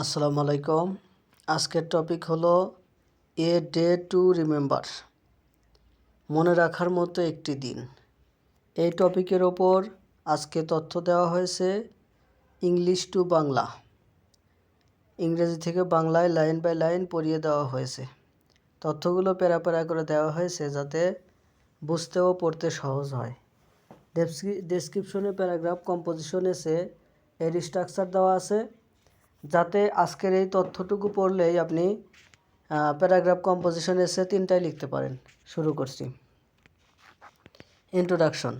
আসসালামু আলাইকুম। আজকের টপিক হলো এ ডে টু রিমেম্বার মনে রাখার মতো একটি দিন। এই টপিকের ওপর আজকে তথ্য দেওয়া হয়েছে ইংলিশ টু বাংলা। ইংরেজি থেকে বাংলায় লাইন বাই লাইন পড়িয়ে দেওয়া হয়েছে। তথ্যগুলো প্যারা প্যারা করে দেওয়া হয়েছে যাতে বুঝতে ও পড়তে সহজ হয়। ডেসক্রিপশনে প্যারাগ্রাফ কম্পোজিশন এসে এর স্ট্রাকচার দেওয়া আছে। যাতে আজকের এই তথ্যটুকু পড়লেই আপনি প্যারাগ্রাফ কম্পোজিশন এসে তিনটাই লিখতে পারেন। শুরু করছি। Introduction.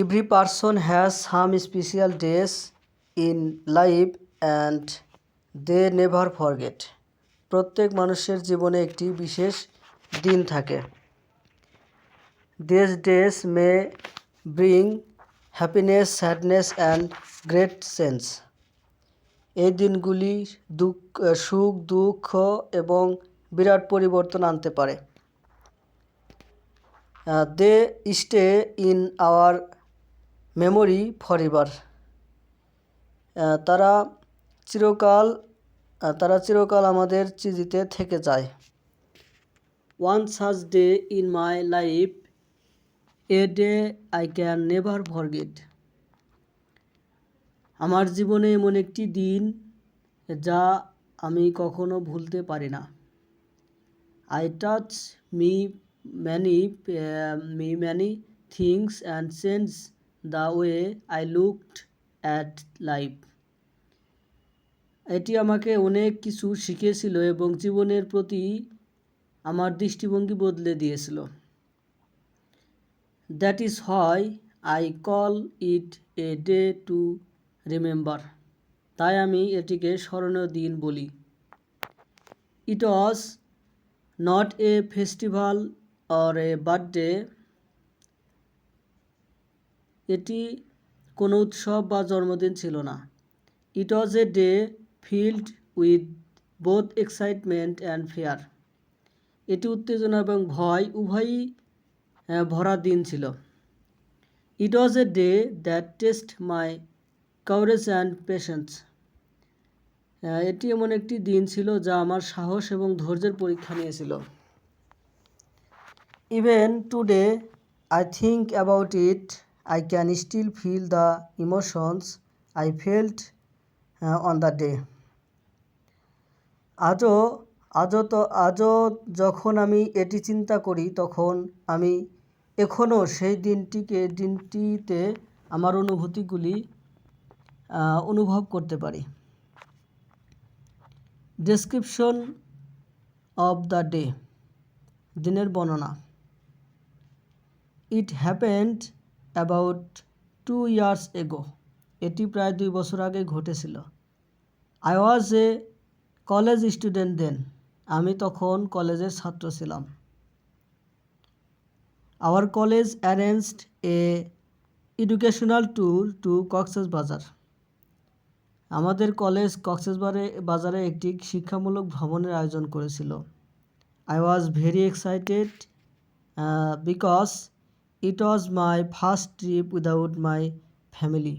Every person has some special days in life and they never forget প্রত্যেক মানুষের জীবনে একটি বিশেষ দিন থাকে। These days may bring happiness sadness and great sense এই দিনগুলি দুঃখ সুখ, দুঃখ এবং বিরাট পরিবর্তন আনতে পারে। They stay in our memory forever তারা চিরকাল তারা চিরকাল আমাদের চিজিতে থেকে যায়। One such day in my life a day I can never forget আমার জীবনে এমন একটি দিন যা আমি কখনো ভুলতে পারি না। I touch me many me many things and change the way I looked at life এটি আমাকে অনেক কিছু শিখিয়েছিল এবং জীবনের প্রতি আমার দৃষ্টিভঙ্গি বদলে দিয়েছিল। That is why I call it a day to remember. তাই আমি এটিকে স্মরণীয় দিন বলি। It was not a festival or a birthday এটি কোনো উৎসব বা জন্মদিন ছিল না। It was a day filled with both excitement and fear এটি উত্তেজনা এবং ভয় উভয়ই ভরা দিন ছিল। It was a day that test my courage and patience এটি এমন একটি দিন ছিল যা আমার সাহস এবং ধৈর্যের পরীক্ষা নিয়েছিল। Even today I think about it I can still feel the emotions I felt on the day আজও আজও তো, আজও যখন আমি এটি চিন্তা করি, তখন আমি এখনও সেই দিনটিকে, দিনটিতে আমার অনুভূতিগুলি অনুভব করতে পারি। ডেসক্রিপশন অব দ্য ডে দিনের বর্ণনা। It happened about two years ago এটি প্রায় দুই বছর আগে ঘটেছিল। I was a college student then আমি তখন কলেজের ছাত্র ছিলাম। Our college arranged a educational tour to Cox's Bazar আমাদের কলেজ কক্সেসবারে বাজারে একটি শিক্ষামূলক ভ্রমণের আয়োজন করেছিল। I was very excited because it was my first trip without my family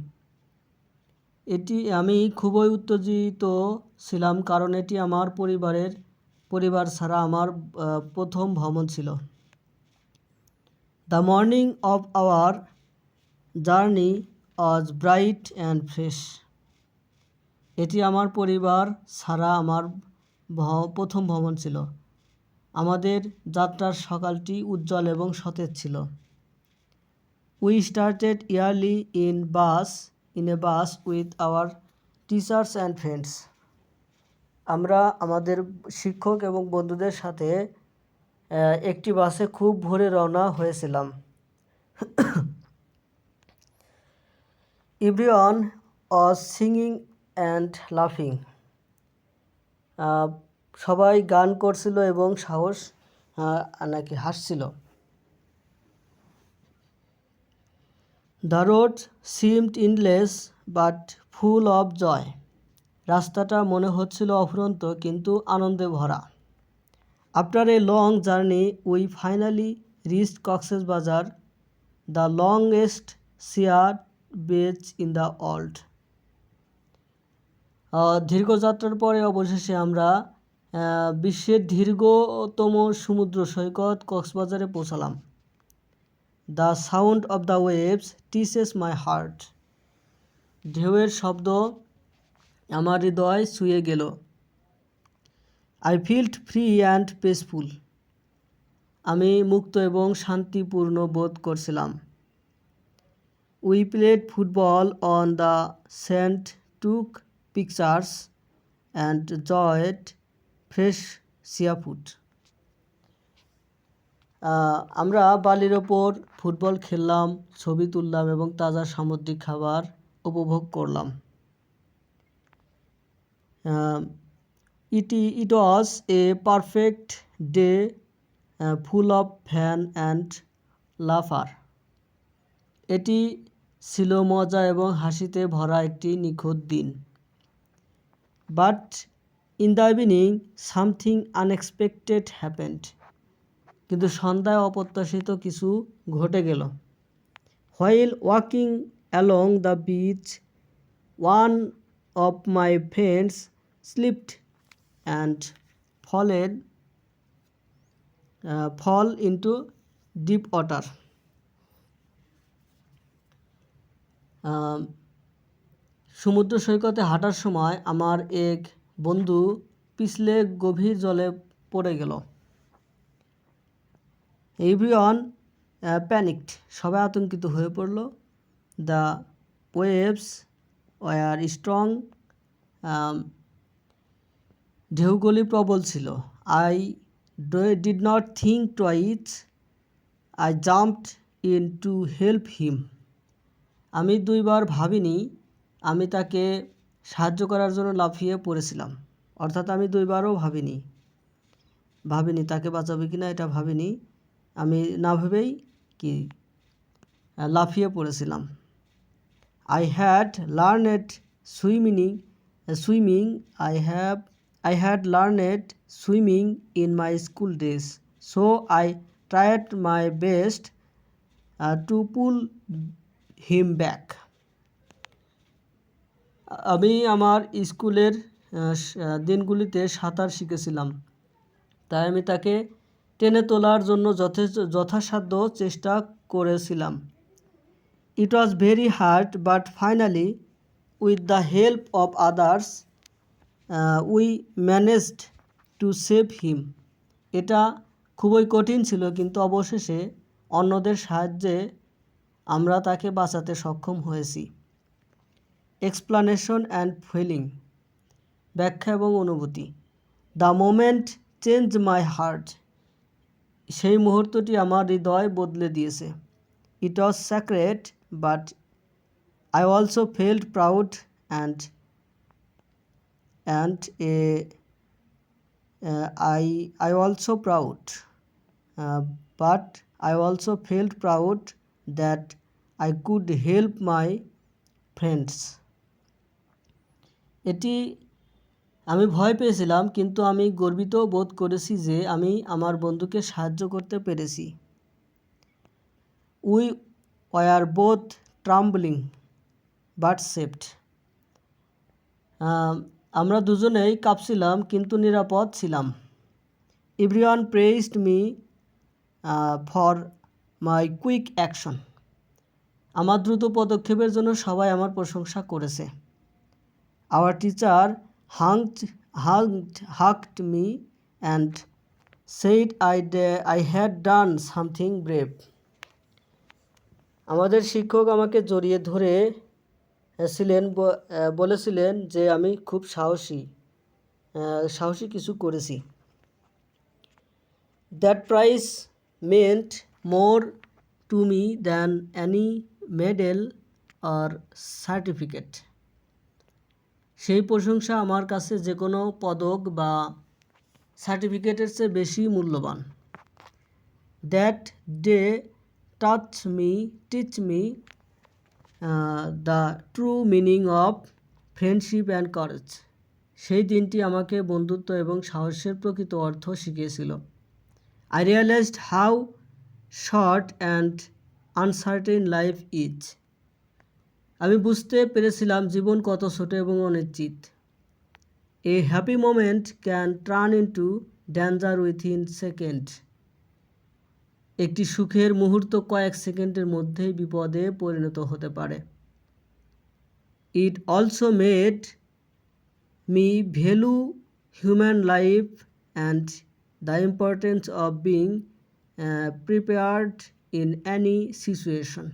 এটি আমি খুবই উত্তেজিত ছিলাম, কারণ এটি আমার পরিবারের, পরিবার ছাড়া আমার প্রথম ভ্রমণ ছিল। The morning of our journey was bright and fresh এটি আমার পরিবার ছাড়া আমার প্রথম ভ্রমণ ছিল। আমাদের যাত্রার সকালটি উজ্জ্বল এবং সতেজ ছিল। We started early in bus in a bus with our teachers and friends আমরা আমাদের শিক্ষক এবং বন্ধুদের সাথে একটি বাসে খুব ভোরে রওনা হয়েছিলাম। ইভরিওয়ান ওয়াজ সিঙ্গিং অ্যান্ড লাফিং সবাই গান করছিল এবং সাহস নাকি হাসছিল। The road seemed endless but full of joy রাস্তাটা মনে হচ্ছিল অফুরন্ত কিন্তু আনন্দে ভরা। After a long journey we finally reach Cox's Bazar the longest sea beach in the world দীর্ঘ যাত্রার পরে অবশেষে আমরা বিশ্বের দীর্ঘতম সমুদ্র সৈকত কক্সবাজারে পৌঁছালাম। The sound of the waves teases my heart ঢেউয়ের শব্দ আমার হৃদয় ছুঁয়ে গেল। I felt free and peaceful আমি মুক্ত এবং শান্তিপূর্ণ বোধ করছিলাম। We played football on the sand took pictures and enjoyed fresh seafood আমরা বালির ওপর ফুটবল খেললাম, ছবি তুললাম এবং তাজা সামুদ্রিক খাবার উপভোগ করলাম। It it was a perfect day full of fun and laughter এটি ছিল মজা এবং হাসিতে ভরা একটি নিখুঁত দিন। But in the evening something unexpected happened কিন্তু সন্ধ্যায় অপ্রত্যাশিত কিছু ঘটে গেল। While walking along the beach one of my friends slipped and fell fall into deep water সমুদ্র সৈকতে হাঁটার সময় আমার এক বন্ধু পিছলে গভীর জলে পড়ে গেল। এভরিওয়ান প্যানিকড সবাই আতঙ্কিত হয়ে পড়ল। দ্য ওয়েভস ওয়ার স্ট্রং ঢেউগুলি প্রবল ছিল। I did not think twice I jumped in to help him. আমি দুইবার ভাবিনি আমি তাকে সাহায্য করার জন্য লাফিয়ে পড়েছিলাম। অর্থাৎ আমি দুইবারও ভাবিনি ভাবিনি তাকে বাঁচাবে কি না এটা ভাবিনি। আমি না ভেবেই কি, লাফিয়ে পড়েছিলাম। I had learned swimming swimming I have I had learned swimming in my school days so I tried my best to pull him back আমি আমার স্কুলের দিনগুলিতে সাঁতার শিখেছিলাম। তাই আমি তাকে টেনে তোলার জন্য যথেষ্ট যথাসাধ্য চেষ্টা করেছিলাম। It was very hard but finally with the help of others we managed to save him এটা খুবই কঠিন ছিল, কিন্তু অবশেষে অন্যদের সাহায্যে আমরা তাকে বাঁচাতে সক্ষম হয়েছি। এক্সপ্লানেশন অ্যান্ড ফিলিং ব্যাখ্যা এবং অনুভূতি। The moment change my heart সেই মুহূর্তটি আমার হৃদয় বদলে দিয়েছে। It was scared but I also felt proud and and a I I also proud but I also felt proud that I could help my friends এটি আমি ভয় পেয়েছিলাম, কিন্তু আমি গর্বিত বোধ করেছি যে আমি আমার বন্ধুকে সাহায্য করতে পেরেছি। উই ওয়ার বোথ ট্রাম্বলিং, বাট সেফট আমরা দুজনেই কাঁপছিলাম, কিন্তু নিরাপদ ছিলাম। Everyone pressed me for my quick action. আমার দ্রুত পদক্ষেপের জন্য সবাই আমার প্রশংসা করেছে। Our teacher হাংড হাংড হাকড me and said I I had done something brave আমাদের শিক্ষক আমাকে জড়িয়ে ধরে ছিলেন বলেছিলেন যে আমি খুব সাহসী সাহসী কিছু করেছি। That praise meant more to me than any medal or certificate সেই প্রশংসা আমার কাছে যে কোনো পদক বা সার্টিফিকেটের চেয়ে বেশি মূল্যবান। That day touch me teach me the true meaning of friendship and courage সেই দিনটি আমাকে বন্ধুত্ব এবং সাহসের প্রকৃত অর্থ শিখিয়েছিল। I realised how short and uncertain life is আমি বুঝতে পেরেছিলাম জীবন কত ছোট এবং অনিশ্চিত। A happy moment can turn into danger within second একটি সুখের মুহূর্ত কয়েক সেকেন্ডের মধ্যেই বিপদে পরিণত হতে পারে। It also made me value human life and the importance of being prepared in any situation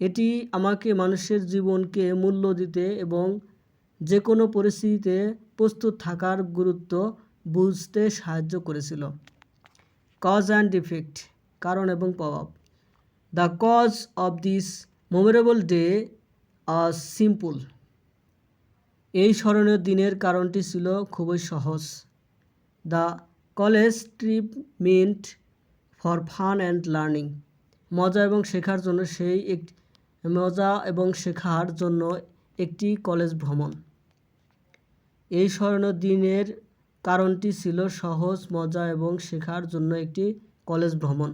এটি আমাকে মানুষের জীবনকে মূল্য দিতে এবং যে কোনো পরিস্থিতিতে প্রস্তুত থাকার গুরুত্ব বুঝতে সাহায্য করেছিল। কজ অ্যান্ড ইফেক্ট কারণ এবং প্রভাব। The cause of this memorable day was simple এই স্মরণীয় দিনের কারণটি ছিল খুবই সহজ। The college trip meant for fun and learning মজা এবং শেখার জন্য সেই এক মজা এবং শেখার জন্য একটি কলেজ ভ্রমণ। এই স্মরণীয় দিনের কারণটি ছিল সহজ, মজা এবং শেখার জন্য একটি কলেজ ভ্রমণ।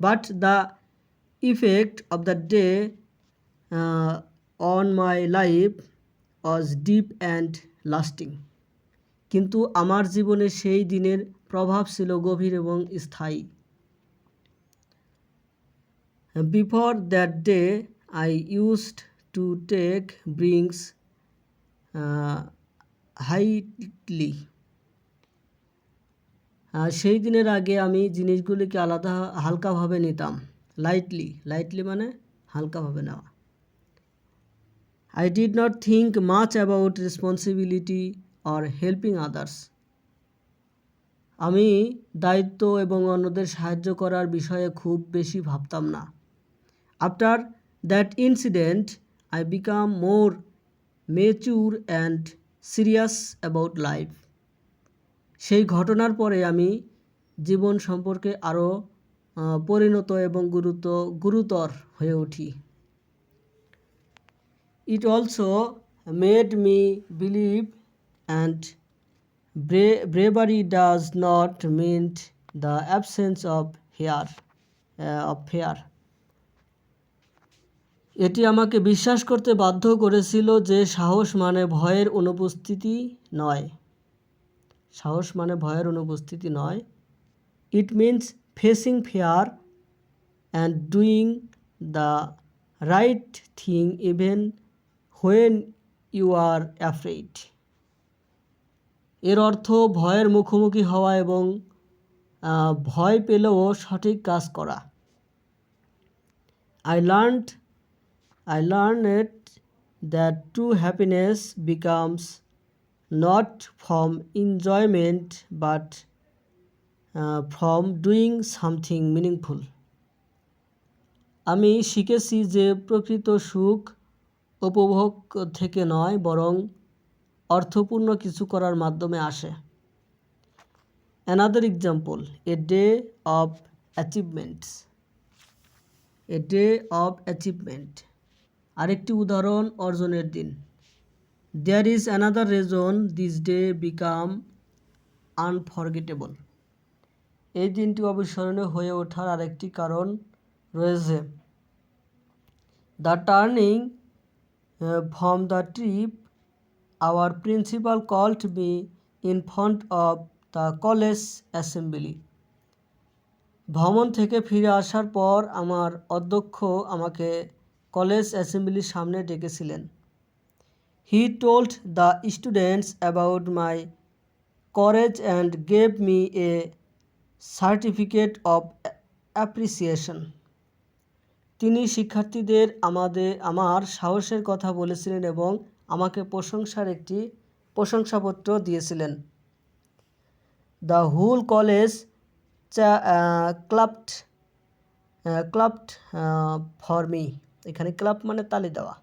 But the effect of the day on my life was deep and lasting কিন্তু আমার জীবনে সেই দিনের প্রভাব ছিল গভীর এবং স্থায়ী। Before that day I used to take brings lightly সেই দিনের আগে আমি জিনিসগুলিকে আলাদা, হালকাভাবে নিতাম। লাইটলি লাইটলি মানে হালকাভাবে নেওয়া। I did not think much about responsibility or helping others আমি দায়িত্ব এবং অন্যদের সাহায্য করার বিষয়ে খুব বেশি ভাবতাম না। After that incident I become more mature and serious about life সেই ঘটনার পরে আমি জীবন সম্পর্কে আরও পরিণত এবং গুরুত্ব, গুরুতর হয়ে উঠি। It also made me believe and bravery does not meant the absence of fear of fear এটি আমাকে বিশ্বাস করতে বাধ্য করেছিল যে সাহস মানে ভয়ের অনুপস্থিতি নয়। সাহস মানে ভয়ের অনুপস্থিতি নয়। It means facing fear and doing the right thing even when you are afraid এর অর্থ ভয়ের মুখোমুখি হওয়া এবং ভয় পেলেও সঠিক কাজ করা। I learn I learned that true happiness becomes not from enjoyment but uh, from doing something meaningful. আমি শিখেছি যে প্রকৃত সুখ উপভোগ থেকে নয় বরং অর্থপূর্ণ কিছু করার মাধ্যমে আসে another example a day of achievements a day of achievement আরেকটি উদাহরণ অর্জনের দিন। There is another reason this day become unforgettable এই দিনটি অবিস্মরণীয় হয়ে ওঠার আরেকটি কারণ রয়েছে। The turning from the trip our principal called me in front of the college assembly ভ্রমণ থেকে ফিরে আসার পর আমার অধ্যক্ষ আমাকে কলেজ অ্যাসেম্বলির সামনে ডেকেছিলেন। He told the students about my courage and gave me a certificate of appreciation. তিনি শিক্ষার্থীদের আমাদের আমার সাহসের কথা বলেছিলেন এবং আমাকে প্রশংসার একটি প্রশংসাপত্র দিয়েছিলেন। The whole college clapped clapped for me. এখানে ক্লাব মানে তালি দেওয়া।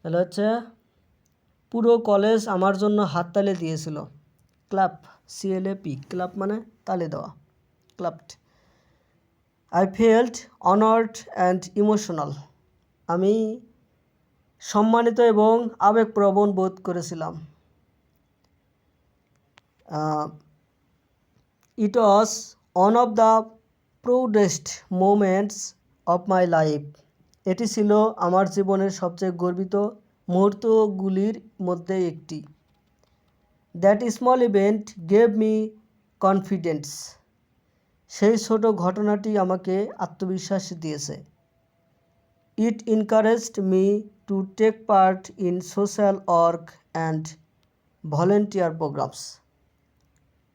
তাহলে হচ্ছে, পুরো কলেজ আমার জন্য হাততালি দিয়েছিল। ক্লাব সিএলএপি ক্লাব মানে তালি দেওয়া। Clapped. I felt honoured and emotional আমি সম্মানিত এবং আবেগপ্রবণ বোধ করেছিলাম। It was one of the proudest moments of my life এটি ছিল আমার জীবনের সবচেয়ে গর্বিত মুহূর্তগুলির মধ্যে একটি। That small event gave me confidence সেই ছোট ঘটনাটি আমাকে আত্মবিশ্বাস দিয়েছে। It encouraged me to take part in social work and volunteer programmes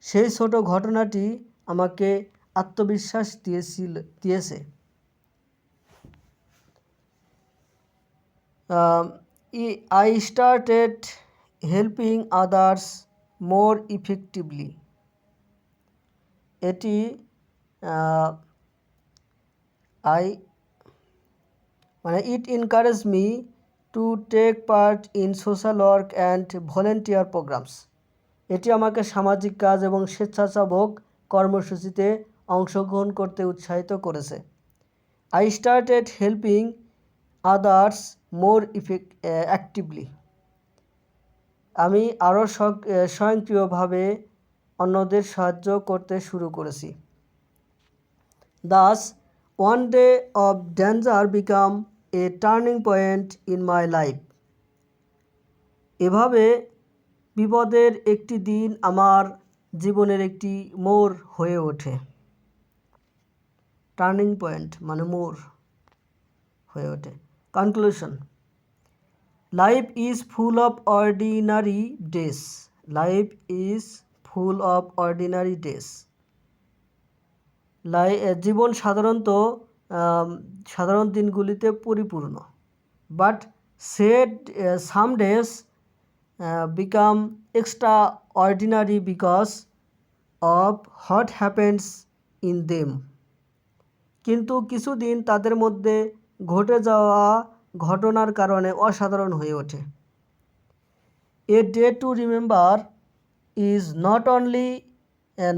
সেই ছোট ঘটনাটি আমাকে আত্মবিশ্বাস দিয়েছিল, দিয়েছে। I started helping others more effectively এটি আই মানে it encourage me to take part in social work and volunteer programmes এটি আমাকে সামাজিক কাজ এবং স্বেচ্ছাসেবক কর্মসূচিতে অংশগ্রহণ করতে উৎসাহিত করেছে। I started helping others more effect actively. আমি আরও স্বয়ংক্রিয়ভাবে অন্যদের সাহায্য করতে শুরু করেছি। Thus one day of danger become a turning point in my life এভাবে বিপদের একটি দিন আমার জীবনের একটি মোর হয়ে ওঠে। টার্নিং পয়েন্ট মানে মোর হয়ে ওঠে। Conclusion life is full of ordinary days life is full of ordinary days লাই জীবন সাধারণত সাধারণ দিনগুলিতে পরিপূর্ণ। But said some days become extraordinary because of what happens in them কিন্তু কিছুদিন তাদের মধ্যে ঘটে যাওয়া ঘটনার কারণে অসাধারণ হয়ে ওঠে। A day to remember is not only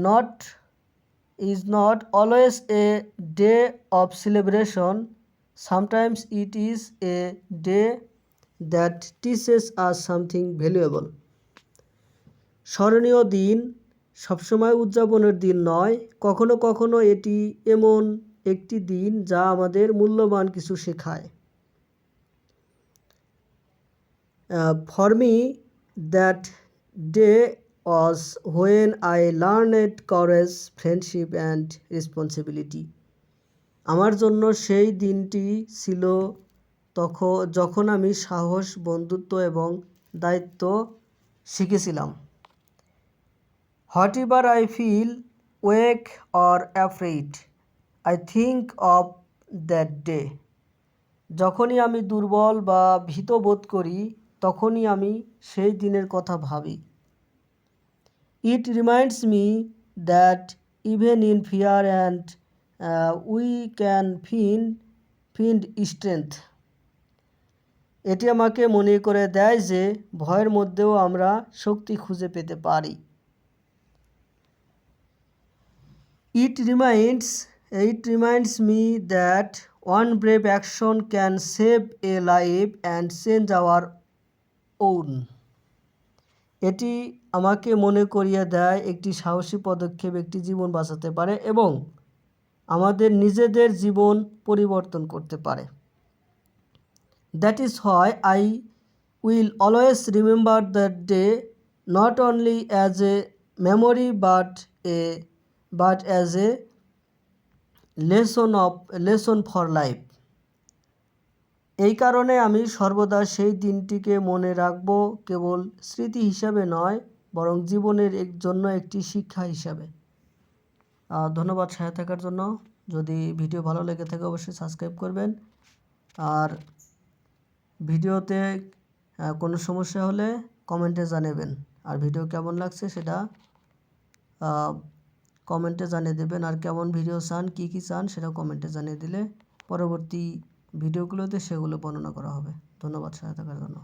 not, is not always a day of celebration, sometimes it is a day that teaches our something valuable. স্মরণীয় দিন সবসময় উদযাপনের দিন নয়, কখনো কখনো এটি এমন একটি দিন যা আমাদের মূল্যবান কিছু শেখায়। For me that day was when I learned courage friendship and responsibility আমার জন্য সেই দিনটি ছিল তখন যখন আমি সাহস, বন্ধুত্ব এবং দায়িত্ব শিখেছিলাম। Whatever I feel weak or afraid I think of that day যখনই আমি দুর্বল বা ভীত বোধ করি, তখনই আমি সেই দিনের কথা ভাবি। It reminds me that even in fear and we can find find strength এটি আমাকে মনে করে দেয় যে, ভয়ের মধ্যেও আমরা শক্তি খুঁজে পেতে পারি। It reminds it reminds me that one brave action can save a life and change our own এটি আমাকে মনে করিয়ে দেয় একটি সাহসী পদক্ষেপ একটি জীবন বাঁচাতে পারে এবং আমাদের নিজেদের জীবন পরিবর্তন করতে পারে। That is why I will always remember that day not only as a memory but a but as a lesson of, lesson for life. এই কারণে আমি সর্বদা সেই দিনটিকে মনে রাখব কেবল স্মৃতি হিসাবে নয়, বরং জীবনের এক জন্য একটি শিক্ষা হিসাবে। ধন্যবাদ সাথে থাকার জন্য। যদি ভিডিও ভালো লেগে থাকে অবশ্যই সাবস্ক্রাইব করবেন। আর ভিডিওতে কোনো সমস্যা হলে কমেন্টে জানাবেন। আর ভিডিও কেমন লাগছে সেটা কমেন্টে জানিয়ে দেবেন আর কেমন ভিডিও চান, কী কী চান সেটা কমেন্টে জানিয়ে দিলে পরবর্তী ভিডিওগুলোতে সেগুলো বর্ণনা করা হবে। ধন্যবাদ, সহায়তা করার জন্য।